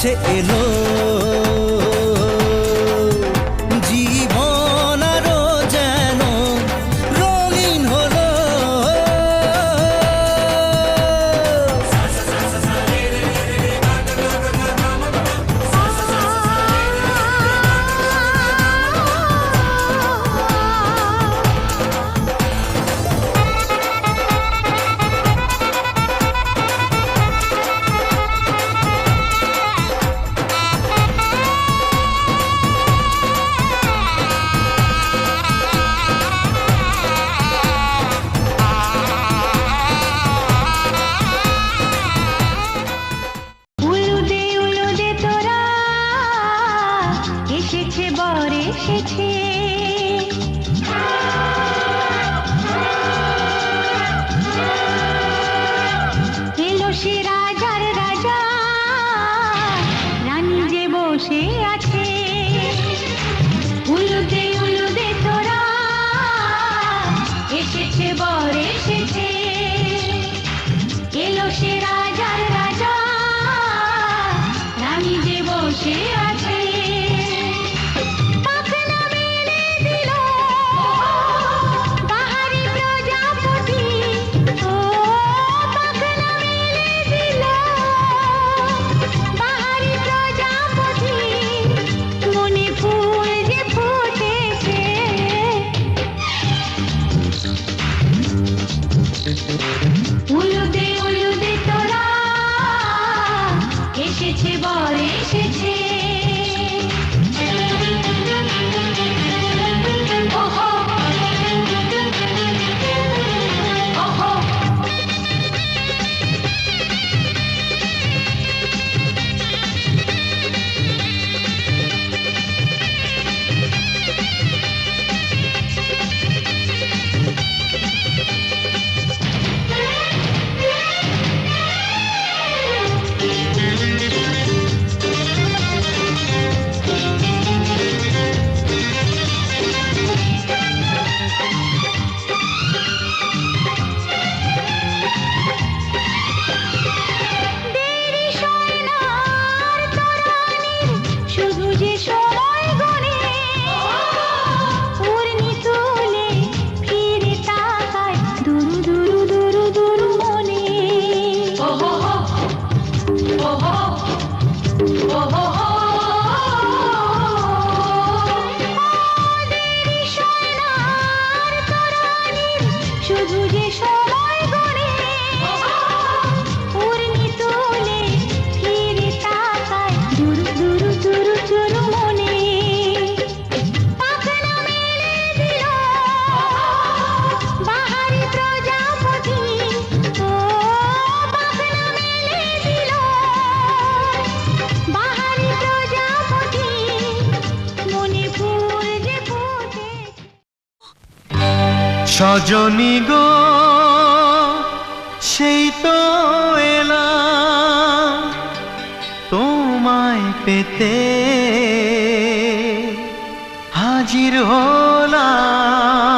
কাছে এলো। বসে আছে সজনী গো সেই তো এলাম তোমায় পেতে। হাজির হলাম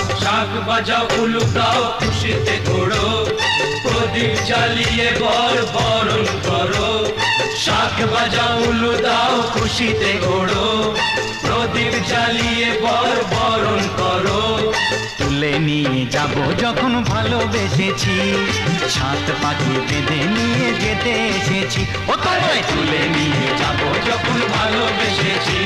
ঢাক বাজাও উলুকাও খুশিতে ঘোড়ো প্রদীপ জ্বালিয়ে বর বরণ করো। শাক বাজাও উলু দাও খুশিতে ঘোড়ো প্রদীপ জ্বালিয়ে বর বরণ করো। তুলে নিয়ে যাব যখন ভালোবেসেছি। সাত পাখি বেঁধে নিয়ে যেতে এসেছি। ও তুলে নিয়ে যাব যখন ভালোবেসেছি।